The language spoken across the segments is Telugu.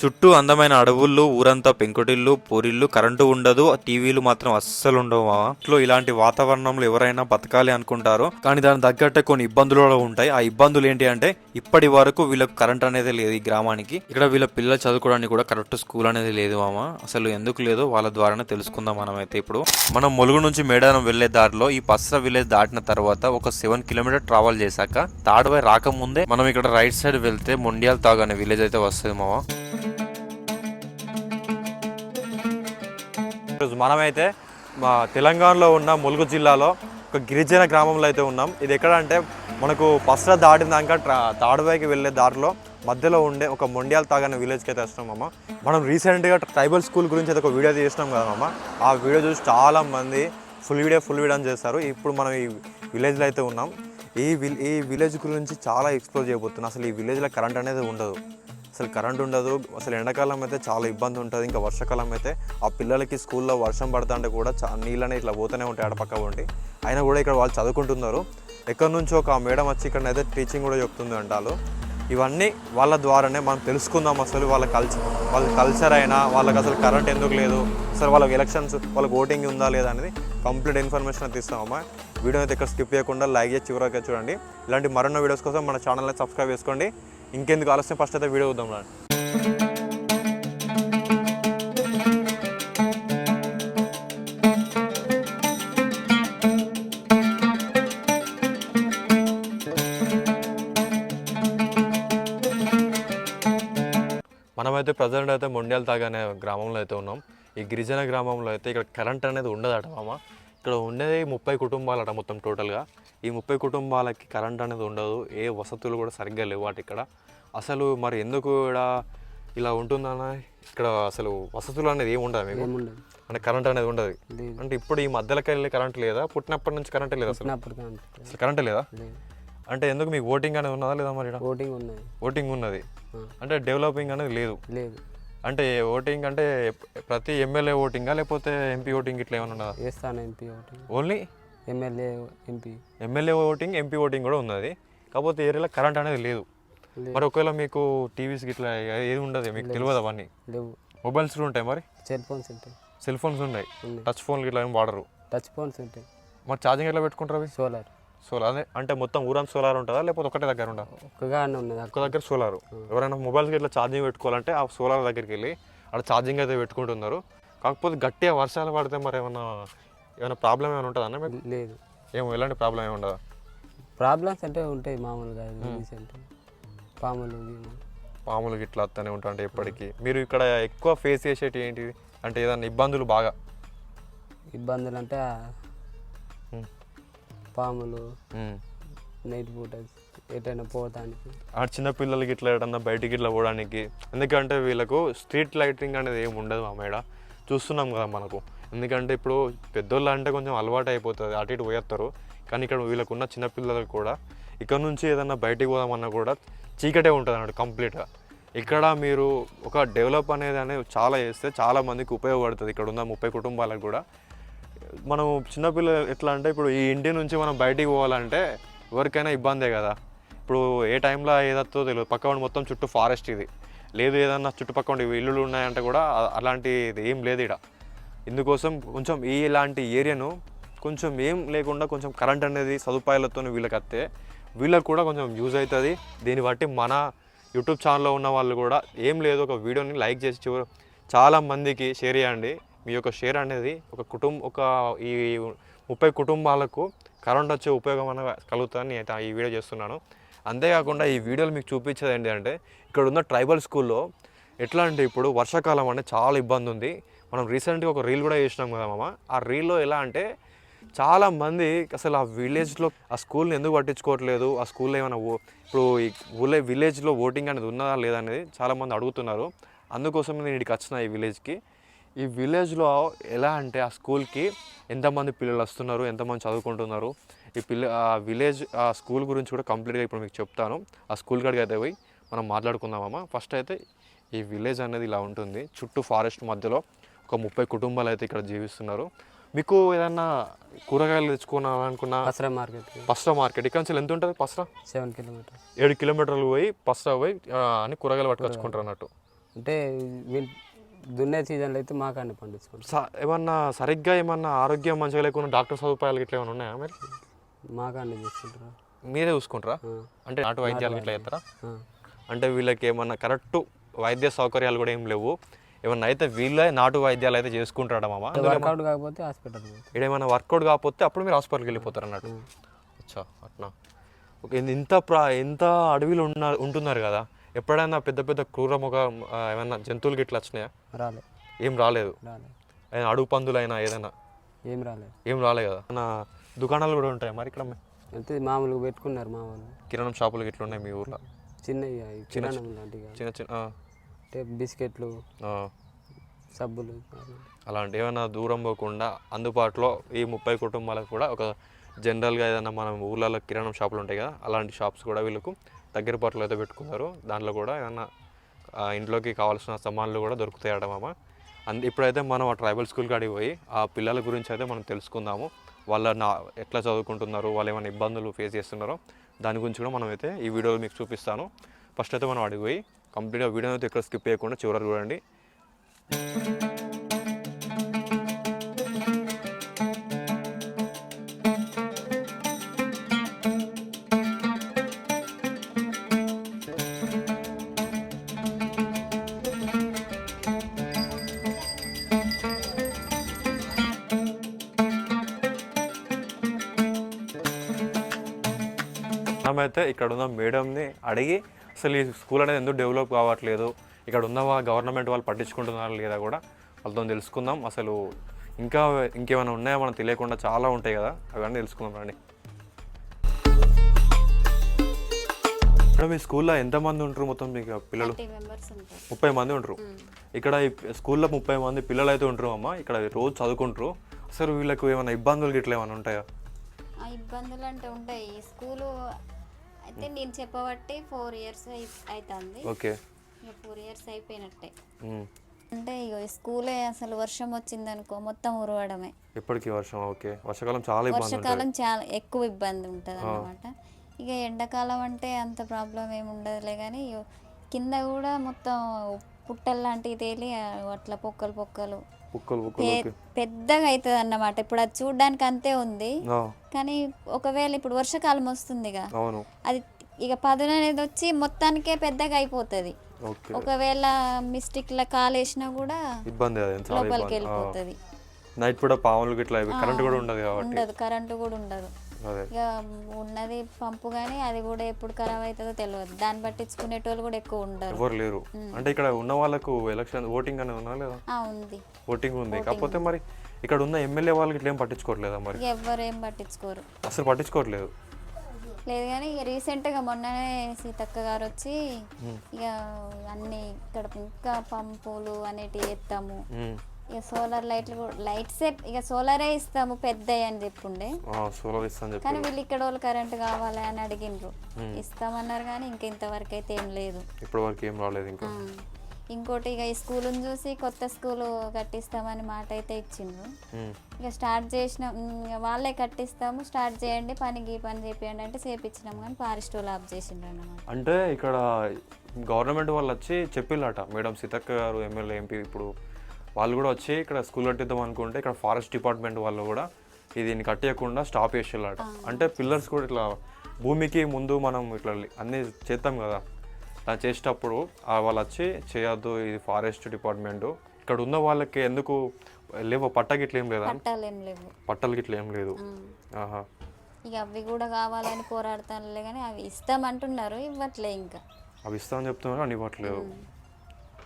చుట్టూ అందమైన అడవులు ఊరంతా పెంకుటిల్లు పూరిల్లు కరెంటు ఉండదు టీవీలు మాత్రం అస్సలు ఉండవు మామ ఇంట్లో ఇలాంటి వాతావరణంలో ఎవరైనా బతకాలి అనుకుంటారో కానీ దాని తగ్గట్టే కొన్ని ఇబ్బందులు కూడా ఉంటాయి. ఆ ఇబ్బందులు ఏంటి అంటే ఇప్పటి వరకు వీళ్ళకి కరెంట్ అనేది లేదు ఈ గ్రామానికి. ఇక్కడ వీళ్ళ పిల్లలు చదువుకోవడానికి కూడా కరెక్ట్ స్కూల్ అనేది లేదు మామ అసలు ఎందుకు లేదు వాళ్ళ ద్వారానే తెలుసుకుందాం మనం అయితే ఇప్పుడు. మనం ములుగు నుంచి మేడారం వెళ్ళే దారిలో ఈ పస్ర విలేజ్ దాటిన తర్వాత ఒక సెవెన్ కిలోమీటర్ ట్రావెల్ చేశాక తాడువై రాకముందే మనం ఇక్కడ రైట్ సైడ్ వెళ్తే మొండియాల్ తాగు అనే విలేజ్ అయితే వస్తుంది మామ ఈరోజు మనమైతే మా తెలంగాణలో ఉన్న ములుగు జిల్లాలో ఒక గిరిజన గ్రామంలో అయితే ఉన్నాం. ఇది ఎక్కడ అంటే మనకు పసర దాటినాక ట్రా తాడువైకి వెళ్ళే దారిలో మధ్యలో ఉండే ఒక మొండియాల తాగని విలేజ్కి అయితే వస్తున్నాం అమ్మ. మనం రీసెంట్గా ట్రైబల్ స్కూల్ గురించి అయితే ఒక వీడియో చేసినాం కదా అమ్మ. ఆ వీడియో చూసి చాలామంది ఫుల్ వీడియో ఫుల్ వీడియో అని చేస్తారు. ఇప్పుడు మనం ఈ విలేజ్లో అయితే ఉన్నాం. ఈ విల్ ఈ విలేజ్ గురించి చాలా ఎక్స్ప్లోర్ చేయబోతున్నాం. అసలు ఈ విలేజ్లో కరెంట్ అనేది ఉండదు. అసలు కరెంట్ ఉండదు. అసలు ఎండాకాలం అయితే చాలా ఇబ్బంది ఉంటుంది. ఇంకా వర్షాకాలం అయితే ఆ పిల్లలకి స్కూల్లో వర్షం పడుతుంటే కూడా చా నీళ్ళని ఇట్లా పోతూనే ఉంటాయి అడపక్క ఉండి అయినా కూడా ఇక్కడ వాళ్ళు చదువుకుంటున్నారు. ఎక్కడి నుంచో ఒక మేడం వచ్చి ఇక్కడ అయితే టీచింగ్ కూడా చెప్తుంది అంటారు. ఇవన్నీ వాళ్ళ ద్వారానే మనం తెలుసుకుందాం అసలు వాళ్ళ కల్చర్ వాళ్ళ కల్చర్ అయినా వాళ్ళకి అసలు కరెంట్ ఎందుకు లేదు అసలు వాళ్ళకి ఎలక్షన్స్ వాళ్ళకి ఓటింగ్ ఉందా లేదా అనేది కంప్లీట్ ఇన్ఫర్మేషన్ అయితే ఇస్తామమ్మా వీడియో అయితే ఇక్కడ స్కిప్ చేయకుండా లైక్ చేసి చివరికి చూడండి. ఇలాంటి మరెన్నో వీడియోస్ కోసం మన ఛానల్ని సబ్స్క్రైబ్ చేసుకోండి. ఇంకెందుకు ఆలస్యం? ఫస్ట్ అయితే వీడియో చూద్దాం మనమైతే ప్రజెంట్ అయితే మొండ్యాల తాగా అనే గ్రామంలో అయితే ఉన్నాం. ఈ గిరిజన గ్రామంలో అయితే ఇక్కడ కరెంట్ అనేది ఉండదట మామ. ఇక్కడ ఉండేది ముప్పై కుటుంబాలట మొత్తం టోటల్గా. ఈ ముప్పై కుటుంబాలకి కరెంట్ అనేది ఉండదు. ఏ వసతులు కూడా సరిగ్గా లేవు వాటి ఇక్కడ అసలు మరి ఎందుకు ఇక్కడ ఇలా ఉంటుందన్న? ఇక్కడ అసలు వసతులు అనేది ఏమి ఉండదు మీకు? అంటే కరెంట్ అనేది ఉండదు. అంటే ఇప్పుడు ఈ మధ్యలోకి వెళ్ళి కరెంట్ లేదా? పుట్టినప్పటి నుంచి కరెంట్ లేదా అసలు? అసలు కరెంట్ లేదా? అంటే ఎందుకు మీకు ఓటింగ్ అనేది ఉన్నదా లేదా మరి? ఓటింగ్ ఉన్నది. ఓటింగ్ ఉన్నది. అంటే డెవలపింగ్ అనేది లేదు. లేదు. అంటే ఓటింగ్ అంటే ప్రతి ఎమ్మెల్యే ఓటింగా లేకపోతే ఎంపీ ఓటింగ్ ఇట్లా ఏమైనా ఉన్నదా? MP voting only MLA MP. MLA voting MP voting కూడా ఉన్నది. కాకపోతే ఏరియాలో కరెంట్ అనేది లేదు. మరి ఒకవేళ మీకు టీవీస్ ఇట్లా ఏది ఉండదు మీకు తెలియదు అవన్నీ? లేవు. మొబైల్స్ కూడా ఉంటాయి మరి? సెల్ ఫోన్స్ ఉంటాయి. సెల్ ఫోన్స్ ఉన్నాయి. టచ్ ఫోన్లు ఇట్లా ఏం వాడరు. టచ్ ఫోన్స్ ఉంటాయి. మరి ఛార్జింగ్ ఎట్లా పెట్టుకుంటారు అవి? సోలార్. సోలార్. అదే అంటే మొత్తం ఊరంతా సోలార్ ఉంటుందా? లేకపోతే ఒకటే దగ్గర ఉందా ఒక్కగా ఉన్నది. ఒక్క దగ్గర సోలార్. ఎవరైనా మొబైల్స్కి ఇట్లా ఛార్జింగ్ పెట్టుకోవాలంటే ఆ సోలార్ దగ్గరికి వెళ్ళి అక్కడ ఛార్జింగ్ అయితే పెట్టుకుంటున్నారు. కాకపోతే గట్టిగా వర్షాలు పడితే మరి ఏమన్నా ఏమైనా ప్రాబ్లం ఏమైనా ఉంటుందా అన్న మీకు? లేదు. ఏమో ఎలాంటి ప్రాబ్లం ఏమి ఉండదా? ప్రాబ్లమ్స్ అంటే ఉంటాయి మామూలుగా పాములు. పాములు ఇట్లా వస్తూనే ఉంటాయి ఎప్పటికీ. మీరు ఇక్కడ ఎక్కువ ఫేస్ చేసేటి ఏంటిది అంటే ఏదన్నా ఇబ్బందులు బాగా? ఇబ్బందులు అంటే. పాములు. నైట్ పూట ఎటైనా పోవటానికి. ఆ చిన్న పిల్లలకి ఇట్లా ఏడన్నా బయటికి ఇట్లా పోవడానికి. ఎందుకంటే వీళ్ళకు స్ట్రీట్ లైటింగ్ అనేది ఏమి ఉండదు మా మేడ. చూస్తున్నాం కదా మనకు. ఎందుకంటే ఇప్పుడు పెద్దోళ్ళు అంటే కొంచెం అలవాటు అయిపోతుంది అటు ఇటు పోయేస్తారు కానీ ఇక్కడ వీళ్ళకు ఉన్న కూడా ఇక్కడ నుంచి ఏదన్నా బయటికి పోదామన్నా కూడా చీకటే ఉంటుంది అన్నట్టు కంప్లీట్గా. ఇక్కడ మీరు ఒక డెవలప్ అనేది అనేది చాలా చేస్తే చాలా మందికి ఉపయోగపడుతుంది ఇక్కడ ఉన్న ముప్పై కుటుంబాలకు కూడా. మనం చిన్నపిల్లలు ఎట్లా అంటే ఇప్పుడు ఈ ఇంటి నుంచి మనం బయటికి పోవాలంటే ఎవరికైనా ఇబ్బందే కదా. ఇప్పుడు ఏ టైంలో ఏదత్తో తెలియదు పక్క మొత్తం చుట్టూ ఫారెస్ట్ ఇది. లేదు ఏదన్నా చుట్టుపక్కల ఇల్లులు ఉన్నాయంటే కూడా అలాంటిది ఏం లేదు ఇక్కడ ఇందుకోసం కొంచెం ఈ ఇలాంటి ఏరియాను కొంచెం ఏం లేకుండా కొంచెం కరెంట్ అనేది సదుపాయాలతో వీళ్ళకి వస్తే వీళ్ళకి కూడా కొంచెం యూజ్ అవుతుంది దీన్ని బట్టి మన యూట్యూబ్ ఛానల్లో ఉన్న వాళ్ళు కూడా ఏం లేదు ఒక వీడియోని లైక్ చేసి చివరి చాలా మందికి షేర్ చేయండి. మీ యొక్క షేర్ అనేది ఒక కుటుంబం ఒక ఈ ముప్పై కుటుంబాలకు కరెంట్ వచ్చే ఉపయోగం అనేది కలుగుతుందని అయితే ఈ వీడియో చేస్తున్నాను. అంతేకాకుండా ఈ వీడియోలు మీకు చూపించేది ఏంటంటే ఇక్కడ ఉన్న ట్రైబల్ స్కూల్లో ఎట్లా అంటే ఇప్పుడు వర్షాకాలం అంటే చాలా ఇబ్బంది ఉంది. మనం రీసెంట్గా ఒక రీల్ కూడా చేసినాం కదా మామ. ఆ రీల్లో ఎలా అంటే చాలామంది అసలు ఆ విలేజ్లో ఆ స్కూల్ని ఎందుకు పట్టించుకోవట్లేదు? ఆ స్కూల్లో ఏమైనా ఓ- ఇప్పుడు ఈ ఊళ్ళో విలేజ్లో ఓటింగ్ అనేది ఉన్నదా లేదా అనేది చాలామంది అడుగుతున్నారు. అందుకోసం నేను ఇక్కడికి వచ్చిన ఈ విలేజ్కి. ఈ విలేజ్లో ఎలా అంటే ఆ స్కూల్కి ఎంతమంది పిల్లలు వస్తున్నారు? ఎంతమంది చదువుకుంటున్నారు? ఈ పిల్ల ఆ విలేజ్ ఆ స్కూల్ గురించి కూడా కంప్లీట్గా ఇప్పుడు మీకు చెప్తాను. ఆ స్కూల్ కాడికి అయితే పోయి మనం మాట్లాడుకుందామమ్మా ఫస్ట్ అయితే ఈ విలేజ్ అనేది ఇలా ఉంటుంది. చుట్టూ ఫారెస్ట్ మధ్యలో. ఒక ముప్పై కుటుంబాలు అయితే ఇక్కడ జీవిస్తున్నారు. మీకు ఏదన్నా కూరగాయలు తెచ్చుకోవాలనుకున్నా పసరా మార్కెట్. పస్రా మార్కెట్. ఇక్కడ నుంచి ఎంత ఉంటుంది పస్రా? సెవెన్ కిలోమీటర్ ఏడు కిలోమీటర్లు పోయి పస్రా పోయి అని కూరగాయలు పట్టుకొచ్చుకుంటారు అన్నట్టు. అంటే దున్నే సీజన్లో అయితే మాకాన్ని పండించుకుంటాం. ఏమన్నా సరిగ్గా ఏమన్నా ఆరోగ్యం మంచిగా లేకుండా డాక్టర్ సదుపాయాలు ఇట్లా ఏమైనా ఉన్నాయా మరి? మాకాన్ని చూసుకుంటారు మీరే చూసుకుంటారా. అంటే నాటు వైద్యాలు ఇట్లా చేస్తారా. అంటే వీళ్ళకి ఏమన్నా కరెక్ట్ వైద్య సౌకర్యాలు కూడా ఏం లేవు. ఏమన్నా అయితే వీళ్ళే నాటు వైద్యాలు అయితే చేసుకుంటారా మామ వర్కౌట్ కాకపోతే హాస్పిటల్ ఏమైనా వర్కౌట్ కాకపోతే అప్పుడు మీరు హాస్పిటల్కి వెళ్ళిపోతారు అన్నట్టు. అచ్చా అట్లా ఓకే ఇంత- ప్రా ఇంత అడవిలో ఉన్న ఉంటున్నారు కదా. ఎప్పుడైనా పెద్ద పెద్ద క్రూరముఖ ఆ, ఏమైనా జంతువులకి ఇట్లా వచ్చినాయా? రాలే. ఏం రాలేదు. అడుగు పందులైనా ఏదైనా? ఏం రాలే ఏం రాలే కదా. మన దుకాణాలు కూడా ఉంటాయి మరి ఇక్కడ? అయితే మామూలుగా పెట్టుకున్నారు మా వాళ్ళు. కిరాణం షాపులు ఇట్లా ఉన్నాయి మీ ఊర్లో? చిన్న. చిన్న చిన్న అంటే బిస్కెట్లు సబ్బులు. అలాంటి ఏమైనా దూరం పోకుండా అందుబాటులో ఈ ముప్పై కుటుంబాలకు కూడా ఒక జనరల్గా ఏదైనా మనం ఊర్లలో కిరాణం షాపులు ఉంటాయి కదా అలాంటి షాప్స్ కూడా వీళ్ళకు దగ్గర పాటలు అయితే పెట్టుకున్నారు దాంట్లో కూడా ఏమన్నా ఆ, ఇంట్లోకి కావాల్సిన సామాన్లు కూడా దొరుకుతాయట మామ. అందు ఇప్పుడైతే మనం ఆ ట్రైబల్ స్కూల్ కాడికి పోయి ఆ పిల్లల గురించి అయితే మనం తెలుసుకుందాము. వాళ్ళ నా ఎట్లా చదువుకుంటున్నారు వాళ్ళు ఏమైనా ఇబ్బందులు ఫేస్ చేస్తున్నారో దాని గురించి కూడా మనం అయితే ఈ వీడియోలో మీకు చూపిస్తాను. ఫస్ట్ అయితే మనం అడిగి పోయి కంప్లీట్గా వీడియో అయితే ఇక్కడ స్కిప్ చేయకుండా చివరి చూడండి. మనమైతే ఇక్కడ ఉన్న మేడంని అడిగి అసలు ఈ స్కూల్ అనేది ఎందుకు డెవలప్ కావట్లేదు? ఇక్కడ ఉన్న గవర్నమెంట్ వాళ్ళు పట్టించుకుంటున్నారా లేదా కూడా వాళ్ళతో తెలుసుకుందాం. అసలు ఇంకా ఇంకేమైనా ఉన్నాయో? మనం తెలియకుండా చాలా ఉంటాయి కదా. అవన్నీ తెలుసుకుందాం రండి. మేడం ఈ స్కూల్లో ఎంతమంది ఉంటారు మొత్తం మీకు పిల్లలు? ముప్పై మంది ఉంటారు. ఇక్కడ ఈ స్కూల్లో ముప్పై మంది పిల్లలు అయితే ఉంటారు అమ్మ. ఇక్కడ రోజు చదువుకుంటారు. అసలు వీళ్ళకు ఏమైనా ఇబ్బందులు గిట్ల ఏమైనా ఉంటాయా? ఇబ్బందులు అంటే ఉంటాయి. స్కూలు అయితే నేను చెప్పబట్టి ఫోర్ ఇయర్స్ అవుతుంది ఓకే. ఫోర్ ఇయర్స్ అయిపోయినట్టే. అంటే ఇక ఈ స్కూలే అసలు వర్షం వచ్చిందనుకో మొత్తం ఉరవడమే. ఎప్పటికీ వర్షం? ఓకే. వర్షాకాలం చాలా ఇబ్బంది వర్షాకాలం చాలా ఎక్కువ ఇబ్బంది ఉంటుంది అన్నమాట. ఇక ఎండాకాలం అంటే అంత ప్రాబ్లం ఏమి ఉండదులే కానీ ఇగ కింద కూడా మొత్తం పుట్టలు లాంటివి తేలి అట్లా పొక్కలు పొక్కలు పెద్దగా అవుతుంది అన్నమాట ఇప్పుడు అది చూడడానికి అంతే ఉంది కానీ ఒకవేళ ఇప్పుడు వర్షాకాలం వస్తుందిగా. అది ఇక పదును అనేది వచ్చి మొత్తానికే పెద్దగా అయిపోతుంది ఒకవేళ మిస్టేక్ల కాలేసినా కూడా ఇబ్బంది లోపలికి వెళ్ళిపోతుంది. నైట్ కూడా పాములు గిట్లా కరెంట్ కూడా ఉండదు కాబట్టి. ఉండదు కరెంటు కూడా ఉండదు. ఇక ఉన్నది పంపు కానీ అది కూడా ఎప్పుడు ఖరాబ్ అవుతుందో తెలియదు దాన్ని పట్టించుకునేటోళ్ళు కూడా ఎక్కువ ఉండరు. ఎవరు లేరు. అంటే ఇక్కడ ఉన్న వాళ్ళకు ఎలక్షన్ ఓటింగ్ అనేది ఉన్నా లేదా? ఉంది. ఓటింగ్ ఉంది. కాకపోతే మరి ఇక్కడ ఉన్న ఎమ్మెల్యే వాళ్ళకి ఇట్లా ఏం పట్టించుకోవట్లేదా మరి? ఇక ఎవ్వరు ఏం పట్టించుకోరు. అసలు పట్టించుకోవట్లేదు. లేదు కానీ ఇక రీసెంట్గా మొన్ననే సీతక్క గారు వచ్చి ఇక అన్ని ఇక్కడ ఇంకా పంపులు అనేటివి ఎత్తాము. ఇక సోలార్ లైట్లు కూడా లైట్సే ఇక సోలారే ఇస్తాము పెద్దవి అని చెప్పుండే. సోలార్ చెప్పి. కానీ వీళ్ళు ఇక్కడ వాళ్ళు కరెంట్ కావాలి అని అడిగిండ్రు. ఇస్తామన్నారు కానీ ఇంకా ఇంతవరకు అయితే ఏం లేదు. ఇప్పటి వరకు ఏం రాలేదు ఇంకా. ఇంకోటి ఇక ఈ స్కూల్ని చూసి కొత్త స్కూల్ కట్టిస్తామని మాట అయితే ఇచ్చిండ్రు. ఇక స్టార్ట్ చేసిన వాళ్ళే కట్టిస్తాము స్టార్ట్ చేయండి పనికి ఈ పని చేపియండి అంటే చేపించినాం కానీ ఫారెస్ట్ వాళ్ళు ఆఫ్ చేసిండ్రు అన్నమాట. అంటే ఇక్కడ గవర్నమెంట్ వాళ్ళు వచ్చి చెప్పిల్లట మేడం సీతక్క గారు ఎమ్మెల్యే ఎంపీ ఇప్పుడు వాళ్ళు కూడా వచ్చి ఇక్కడ స్కూల్ కట్టిద్దాం అనుకుంటే ఇక్కడ ఫారెస్ట్ డిపార్ట్మెంట్ వాళ్ళు కూడా ఇది దీన్ని కట్టేయకుండా స్టాప్ చేసేళ్ళట అంటే పిల్లర్స్ కూడా ఇట్లా భూమికి ముందు మనం ఇట్లా అన్నీ చేస్తాం కదా అలా చేసేటప్పుడు వాళ్ళు వచ్చి చేయొద్దు ఇది ఫారెస్ట్ డిపార్ట్మెంట్. ఇక్కడ ఉన్న వాళ్ళకి ఎందుకు లేవు పట్ట గిట్ల ఏం లేదా? పట్టాలు గిట్ల ఏం లేదు. ఆహా. ఇక అవి కూడా కావాలని పోరాడతానులే కానీ అవి ఇస్తామంటున్నారు ఇవ్వట్లే ఇంకా. అవి ఇస్తామని చెప్తున్నారు అని ఇవ్వట్లేదు.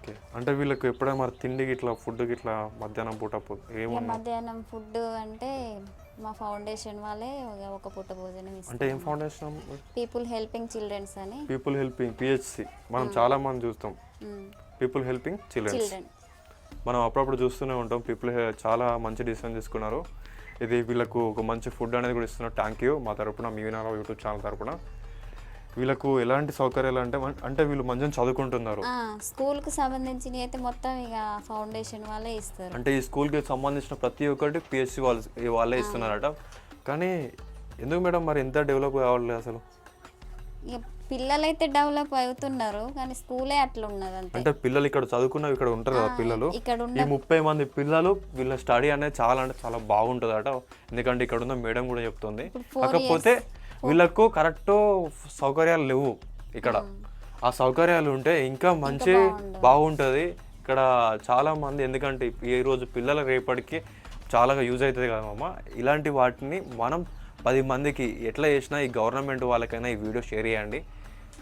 ఓకే. అంటే వీళ్ళకి ఎప్పుడైనా మరి తిండి గిట్లా ఫుడ్ గిట్లా మధ్యాహ్నం పూట మధ్యాహ్నం ఫుడ్ అంటే మా ఫౌండేషన్ వాళ్ళే ఒక- పూట భోజనం అంటే ఏం ఫౌండేషన్? పీపుల్ హెల్పింగ్ చిల్డ్రన్స్ అని. People helping PHC. మనం చాలా మంది చూస్తాం. People helping childrens. చిల్డ్రన్. మనం అప్పుడప్పుడు చూస్తూనే ఉంటాం. పీపుల్ చాలా మంచి డిసిషన్ తీసుకున్నారు. ఇది వీళ్ళకు ఒక మంచి ఫుడ్ అనేది కూడా ఇస్తున్నారు. థ్యాంక్ యూ మా తరపున మీ వినారా యూట్యూబ్ ఛానల్ తరపున. వీళ్ళకు ఎలాంటి సౌకర్యాలు అంటే అంటే వీళ్ళు మంచిగా చదువుకుంటున్నారు. ఆ, స్కూల్కు సంబంధించినవి అయితే మొత్తం ఇక ఫౌండేషన్ వాళ్ళే ఇస్తారు. అంటే ఈ స్కూల్కి సంబంధించిన ప్రతి ఒక్కటి పిహెచ్సి వాళ్ళు వాళ్ళే ఇస్తున్నారట. కానీ ఎందుకు మేడం మరి ఎంత డెవలప్ కావాలి అసలు? పిల్లలైతే డెవలప్ అవుతున్నారు కానీ స్కూలే అట్లా ఉన్నది అంటే పిల్లలు ఇక్కడ చదువుకున్న ఇక్కడ ఉంటారు కదా పిల్లలు. ఇక్కడ ఈ ముప్పై మంది పిల్లలు వీళ్ళ స్టడీ అనేది చాలా అంటే చాలా బాగుంటుంది అట ఎందుకంటే ఇక్కడ ఉన్న మేడం కూడా చెప్తుంది. కాకపోతే వీళ్ళకు కరెక్ట్ సౌకర్యాలు లేవు ఇక్కడ. ఆ సౌకర్యాలు ఉంటే ఇంకా మంచి బాగుంటుంది. ఇక్కడ చాలా మంది ఎందుకంటే ఈ రోజు పిల్లల రేపటికి చాలా యూజ్ అవుతుంది కదా మామ. ఇలాంటి వాటిని మనం పది మందికి ఎట్లా చేసినా ఈ గవర్నమెంట్ వాళ్ళకైనా ఈ వీడియో షేర్ చేయండి.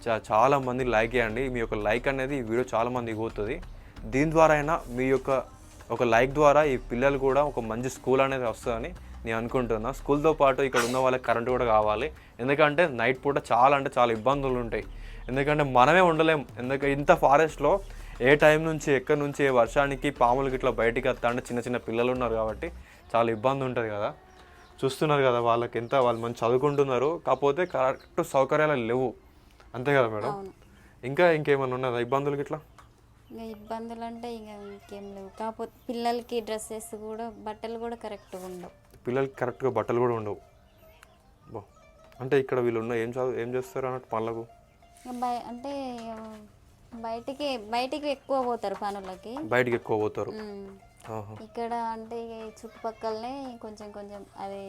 చా- చాలా మంది లైక్ చేయండి. మీ యొక్క లైక్ అనేది ఈ వీడియో చాలా మందికి పోతుంది. దీని ద్వారా అయినా మీ యొక్క ఒక లైక్ ద్వారా ఈ పిల్లలు కూడా ఒక మంచి స్కూల్ అనేది వస్తుందని నేను అనుకుంటున్నా. స్కూల్తో పాటు ఇక్కడ ఉన్న వాళ్ళకి కరెంట్ కూడా కావాలి. ఎందుకంటే నైట్ పూట చాలా అంటే చాలా ఇబ్బందులు ఉంటాయి. ఎందుకంటే మనమే ఉండలేం. ఎందుకంటే ఇంత ఫారెస్ట్లో ఏ టైం నుంచి ఎక్కడి నుంచి ఏ వర్షానికి పాములకి ఇట్లా బయటికి వస్తా అంటే చిన్న చిన్న పిల్లలు ఉన్నారు కాబట్టి చాలా ఇబ్బంది ఉంటుంది కదా. చూస్తున్నారు కదా వాళ్ళకి ఎంత వాళ్ళు మంచి చదువుకుంటున్నారు. కాకపోతే కరెక్ట్ సౌకర్యాలు లేవు. అంతే కదా మేడం? ఇంకా ఇంకేమైనా ఉన్నదా ఇబ్బందులు ఇట్లా ఇంకా ఇబ్బందులు అంటే ఇంకా ఇంకేం లేవు. కాకపోతే పిల్లలకి డ్రెస్సెస్ కూడా బట్టలు కూడా కరెక్ట్గా ఉండవు. పిల్లలకి కరెక్ట్గా బట్టలు కూడా ఉండవు. బా అంటే ఇక్కడ వీళ్ళు ఉన్న ఏం చదువు ఏం చేస్తారు అన్నట్టు పనులకు? అంటే బయటికి బయటికి ఎక్కువ పోతారు పనులకి. బయటికి ఎక్కువ పోతారు. ఇక్కడ అంటే చుట్టుపక్కలనే కొంచెం కొంచెం అవి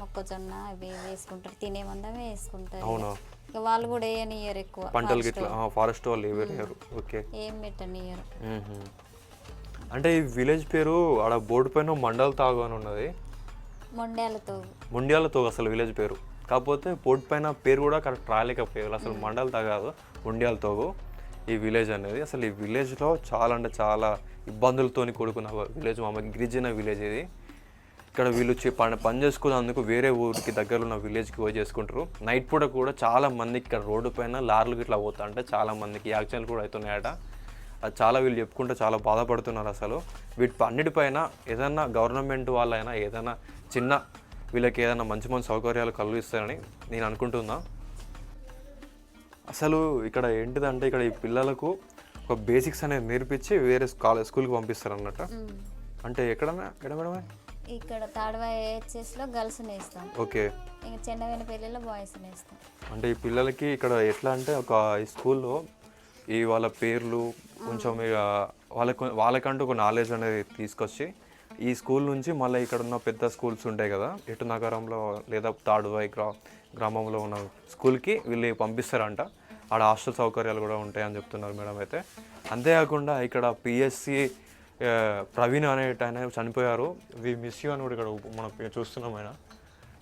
మొక్కజొన్న అవి వేసుకుంటారు. తినే మందమే వేసుకుంటారు. అవునా? వాళ్ళు కూడా వేయనియరు ఎక్కువ. పంటలకి ఇట్లా ఫారెస్ట్ వాళ్ళు ఇవ్వలేరు ఓకే. ఏం పెట్టనియరు. అంటే ఈ విలేజ్ పేరు ఆడ బోర్డు పైన మండల తాగు అని ఉన్నది. ముండ్యాలతో అసలు విలేజ్ పేరు. కాకపోతే బోర్డు పైన పేరు కూడా కరెక్ట్ రాలేకపోయారు. అసలు మండలతో కాదు ముండ్యాలతోగో ఈ విలేజ్ అనేది. అసలు ఈ విలేజ్లో చాలా అంటే చాలా ఇబ్బందులతోని కూడుకున్న విలేజ్ మా గిరిజన విలేజ్ ఇది. ఇక్కడ వీళ్ళు పని పని చేసుకున్నందుకు వేరే ఊరికి దగ్గర ఉన్న విలేజ్కి పోయి చేసుకుంటారు. నైట్ పూట కూడా చాలా మందికి ఇక్కడ రోడ్డు పైన లారీలు ఇట్లా పోతా అంటే చాలా మందికి యాక్సిడెంట్లు కూడా అవుతున్నాయట. అది చాలా వీళ్ళు చెప్పుకుంటే చాలా బాధపడుతున్నారు అసలు. వీటి అన్నిటిపైన ఏదైనా గవర్నమెంట్ వాళ్ళైనా ఏదైనా చిన్న వీళ్ళకి ఏదైనా మంచి మంచి సౌకర్యాలు కలిగిస్తారని నేను అనుకుంటున్నా. అసలు ఇక్కడ ఏంటిదంటే ఇక్కడ ఈ పిల్లలకు ఒక బేసిక్స్ అనేది నేర్పించి వేరే కాలేజ్ స్కూల్కి పంపిస్తారు అన్నట్టు. అంటే ఎక్కడన్నా ఎక్కడ మేడం? ఇక్కడ తాడవాయి హెచ్ఎస్లో గర్ల్స్ నేస్తాం. ఓకే. ఇంకా చెన్నవైన పెళ్ళిలో బాయ్స్ నేస్తాం. అంటే ఈ పిల్లలకి ఇక్కడ ఎట్లా అంటే ఒక ఈ స్కూల్లో ఈ వాళ్ళ పేర్లు కొంచెం ఇక వాళ్ళకు వాళ్ళకంటూ ఒక నాలెడ్జ్ అనేది తీసుకొచ్చి ఈ స్కూల్ నుంచి మళ్ళీ ఇక్కడ ఉన్న పెద్ద స్కూల్స్ ఉంటాయి కదా ఎటు నగరంలో లేదా తాడువాయి గ్రా గ్రామంలో ఉన్న స్కూల్కి వీళ్ళు పంపిస్తారంట. ఆడ హాస్టల్ సౌకర్యాలు కూడా ఉంటాయని చెప్తున్నారు మేడం అయితే. అంతేకాకుండా ఇక్కడ పిఎస్సి ప్రవీణ్ అనే ఆయన చనిపోయారు. వి మిస్ యూ అని కూడా ఇక్కడ మనం చూస్తున్నాం ఆయన.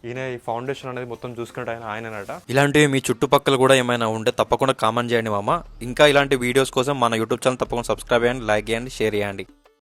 ఈయన ఈ ఫౌండేషన్ అనేది మొత్తం చూసుకుంటే ఆయన ఆయననట. ఇలాంటివి మీ చుట్టుపక్కల కూడా ఏమైనా ఉంటే తప్పకుండా కామెంట్ చేయండి మామ. ఇంకా ఇలాంటి వీడియోస్ కోసం మన యూట్యూబ్ ఛానల్ తప్పకుండా సబ్స్క్రైబ్ చేయండి లైక్ చేయండి షేర్ చేయండి.